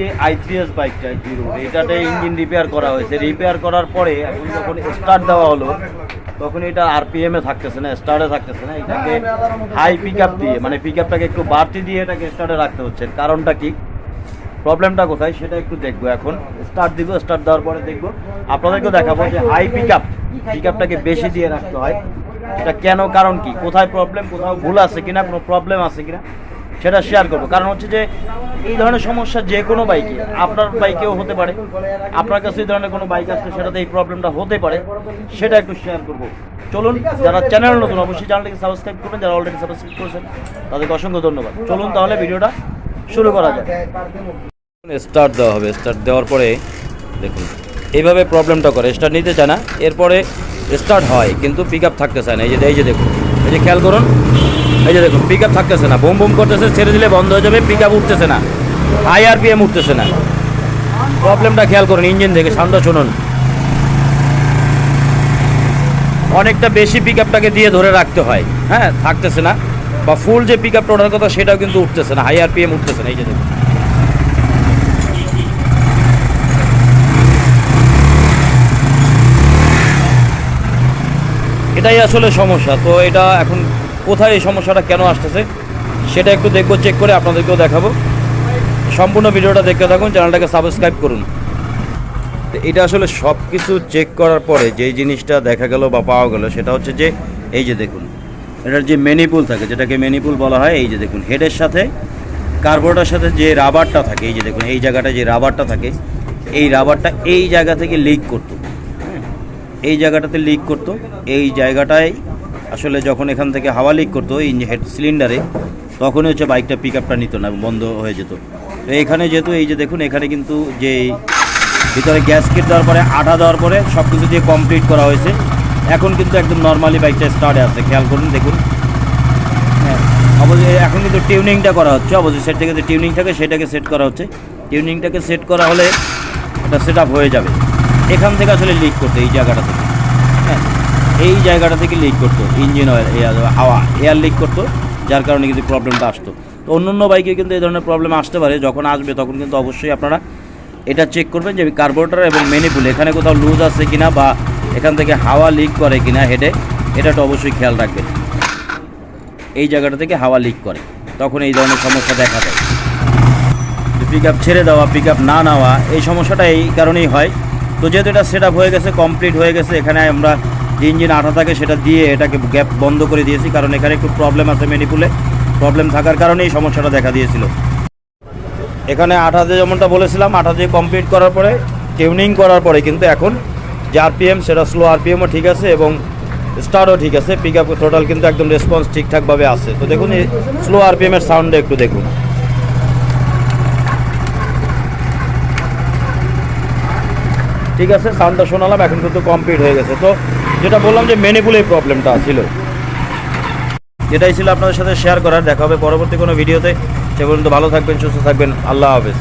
যে I three S বাইকটা zero, এটাতে ইঞ্জিন রিপেয়ার করা হয়েছে। রিপেয়ার করার পরে এখন যখন স্টার্ট দেওয়া হলো, তখন এটা আরপিএম থাকতেছে না স্টার্টে থাকতেছে না। এটাকে হাই পিক দিয়ে মানে পিক একটু বাড়তি দিয়ে এটাকে স্টার্টে রাখতে হচ্ছে। কারণটা কি? প্রবলেমটা কোথায়? সেটা একটু দেখব এখন। স্টার্ট দিব স্টার্ট দেওয়ার পরে দেখব। আপনাদেরকেও দেখাবো যে হাই পিক আপ পিক আপটাকে বেশি দিয়ে রাখতে হয়। এটা কেন, কারণ কি? কোথায় প্রবলেম কোথাও ভুল আছে কিনা, কোনো প্রবলেম আছে কিনা, সেটা শেয়ার করব। কারণ হচ্ছে যে এই ধরনের সমস্যা যে কোনো বাইকে, আপনার বাইকেও হতে পারে। আপনার কাছে এই ধরনের কোনো বাইক আসলে সেটাতে এই প্রবলেমটা হতে পারে, সেটা একটু শেয়ার করব। চলুন, যারা চ্যানেল নতুন, অবশ্যই চ্যানেলটিকে সাবস্ক্রাইব করবেন, যারা অলরেডি সাবস্ক্রাইব করেছেন, তাদেরকে অসংখ্য ধন্যবাদ। চলুন তাহলে ভিডিওটা শুরু করা যাক। স্টার্ট দেওয়া হবে। স্টার্ট দেওয়ার পরে দেখুন, এইভাবে প্রবলেমটা করে। স্টার্ট নিতে চায় না, এরপরে স্টার্ট হয়, কিন্তু পিক আপ থাকতে চায় না। এই যে এই যে দেখুন। এই যে খেয়াল করুন। এই যে দেখুন পিক আপ থাকতেছে না। বোম বোম করতেছে, ছেড়ে দিলে বন্ধ হয়ে যাবে পিক আপ উঠতেছে না। হাই আর পিএম উঠতেছে না। প্রবলেমটা খেয়াল করুন ইঞ্জিন থেকে সাউন্ডটা শুনুন। অনেকটা বেশি পিক আপটাকে দিয়ে ধরে রাখতে হয়। হ্যাঁ থাকতেছে না। বা ফুল যে পিক আপটা ওঠার কথা, সেটাও কিন্তু উঠতেছে না। হাই আর পিএম উঠতেছে না। এই যে দেখুন। এটাই আসলে সমস্যা। তো এটা এখন কোথায় এই সমস্যাটা কেন আসতেছে, সেটা একটু দেখব চেক করে আপনাদেরকেও দেখাবো। সম্পূর্ণ ভিডিওটা দেখতে থাকুন, চ্যানেলটাকে সাবস্ক্রাইব করুন। তো এটা আসলে সব কিছু চেক করার পরে যেই জিনিসটা দেখা গেল বা পাওয়া গেল, সেটা হচ্ছে যে, এই যে দেখুন, এটার যে মেনিপুল থাকে, যেটাকে মেনিপুল বলা হয়, এই যে দেখুন হেডের সাথে কার্বোর্ডের সাথে যে রাবারটা থাকে, এই যে দেখুন, এই জায়গাটা যে রাবারটা থাকে, এই রাবারটা এই জায়গা থেকে লিক করতো। এই জায়গাটাতে লিক করতো। এই জায়গাটায় আসলে যখন এখান থেকে হাওয়া লিক করতো, এই হেড সিলিন্ডারে তখনই হচ্ছে বাইকটা পিক আপটা নিত না বন্ধ হয়ে যেত। তো এখানে যেহেতু এই যে দেখুন, এখানে কিন্তু যে ভিতরে গ্যাস কিট দেওয়ার পরে আঠা দেওয়ার পরে সব কিছু দিয়ে কমপ্লিট করা হয়েছে। এখন কিন্তু একদম নর্মালি বাইকটা স্টার্টে আছে, খেয়াল করুন, দেখুন। হ্যাঁ এখন কিন্তু টিউনিংটা করা হচ্ছে, অবশ্যই সেট থেকে যে টিউনিং থাকে, সেটাকে সেট করা হচ্ছে। টিউনিংটাকে সেট করা হলে এটা সেট হয়ে যাবে। এখান থেকে আসলে লিক করতো এই জায়গাটা থেকে। হ্যাঁ এই জায়গাটা থেকে লিক করতো ইঞ্জিন অয়েল হাওয়া এয়ার লিক করতো, যার কারণে কিন্তু প্রবলেমটা আসতো। তো অন্য অন্য বাইকে কিন্তু এই ধরনের প্রবলেম আসতে পারে, যখন আসবে তখন কিন্তু অবশ্যই আপনারা এটা চেক করবেন যে কার্বোরেটার এবং মেনিপুল এখানে কোথাও লুজ আছে কিনা বা এখান থেকে হাওয়া লিক করে কিনা হেডে এটা তো অবশ্যই খেয়াল রাখবেন। এই জায়গাটা থেকে হাওয়া লিক করে, তখন এই ধরনের সমস্যা দেখা দেয়। পিক আপ ছেড়ে দেওয়া পিক আপ না নেওয়া, এই সমস্যাটা এই কারণেই হয়। তো যেহেতু এটা সেট হয়ে গেছে কমপ্লিট হয়ে গেছে, এখানে আমরা যে ইঞ্জিন আঠা থাকে সেটা দিয়ে এটাকে গ্যাপ বন্ধ করে দিয়েছি, কারণ এখানে একটু প্রবলেম আছে মেনিপুলে প্রবলেম থাকার কারণে এই সমস্যাটা দেখা দিয়েছিল। এখানে আঠা দিয়ে যেমনটা বলেছিলাম, আঠা দিয়ে কমপ্লিট করার পরে টিউনিং করার পরে কিন্তু এখন যে আরপিএম সেটা স্লো আরপিএমও ঠিক আছে এবং স্টারও ঠিক আছে পিক আপ টোটাল কিন্তু একদম রেসপন্স ঠিকঠাকভাবে আছে। তো দেখুন স্লো আরপিএমের সাউন্ডে একটু দেখুন। ঠিক আছে সাউন্ডটা শোনালাম, এখন কিন্তু কমপ্লিট হয়ে গেছে। তো যেটা বললাম যে মেনিপুল এই প্রবলেমটা ছিল। এটাই ছিল আপনাদের সাথে শেয়ার করার। দেখা হবে পরবর্তী কোনো ভিডিওতে সে পর্যন্ত ভালো থাকবেন, সুস্থ থাকবেন। আল্লাহ হাফেজ।